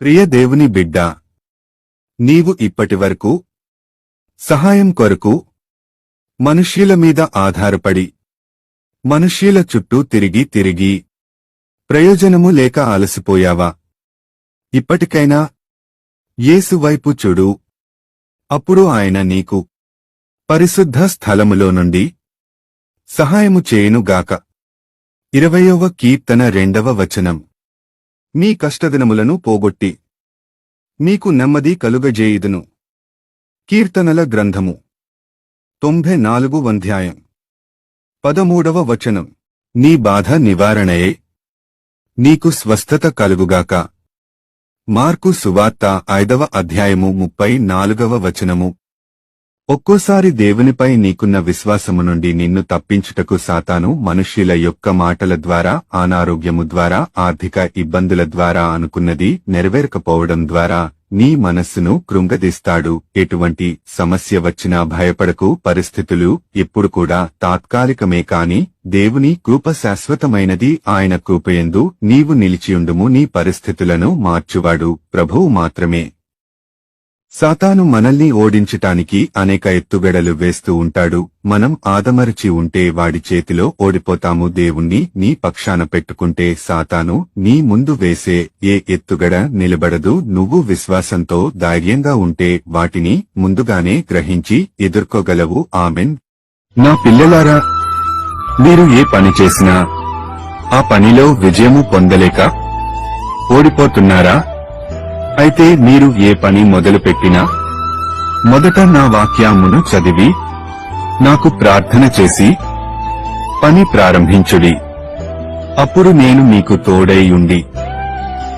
ప్రియ దేవుని బిడ్డ నీవు ఇప్పటివరకు సహాయం కొరకు మనుష్యుల మీద ఆధారపడి మనుష్యుల చుట్టూ తిరిగి తిరిగి ప్రయోజనము లేక అలసిపోయావా? ఇప్పటికైనా ఏసువైపు వైపు చూడు. అప్పుడు ఆయన నీకు పరిశుద్ధ స్థలములో నుండి సహాయము చేయునుగాక. ఇరవయవ కీర్తన రెండవ వచనం. మీ కష్టదినములను పోగొట్టి మీకు నెమ్మది కలుగజేయుదును. కీర్తనల గ్రంథము. తొంభై నాలుగు అధ్యాయం. పదమూడవ వచనం. నీ బాధ నివారణయే. నీకు స్వస్థత కలుగుగాక. మార్కు సువార్త ఐదవ అధ్యాయము ముప్పై నాలుగవ వచనము. ఒక్కోసారి దేవునిపై నీకున్న విశ్వాసము నుండి నిన్ను తప్పించుటకు సాతాను మనుష్యుల యొక్క మాటల ద్వారా అనారోగ్యము ద్వారా ఆర్థిక ఇబ్బందుల ద్వారా అనుకున్నది నెరవేరకపోవడం ద్వారా నీ మనస్సును కృంగదీస్తాడు. ఎటువంటి సమస్య వచ్చినా భయపడకు పరిస్థితులు ఎప్పుడు కూడా తాత్కాలికమే కాని దేవుని కృప శాశ్వతమైనది ఆయన కృపయందు నీవు నిలిచియుండుము నీ పరిస్థితులను మార్చువాడు. ప్రభువు మాత్రమే. సాతాను మనల్ని ఓడించటానికి అనేక ఎత్తుగడలు వేస్తూ ఉంటాడు. మనం ఆదమరచి ఉంటే వాడి చేతిలో ఓడిపోతాము. దేవుణ్ణి నీ పక్షాన పెట్టుకుంటే సాతాను నీ ముందు వేసే ఏ ఎత్తుగడ నిలబడదు. నువ్వు విశ్వాసంతో ధైర్యంగా ఉంటే వాటిని ముందుగానే గ్రహించి ఎదుర్కోగలవు. ఆమెన్. నా పిల్లలారా మీరు ఏ పని చేసినా ఆ పనిలో విజయము పొందలేక ఓడిపోతున్నారా? అయితే మీరు ఏ పని మొదలుపెట్టినా మొదట నా వాక్యామును చదివి నాకు ప్రార్థన చేసి పని ప్రారంభించుడి. అప్పుడు నేను మీకు తోడై ఉండి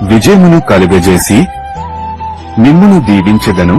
విజయమును కలుగజేసి మిమ్మును దీవించదను.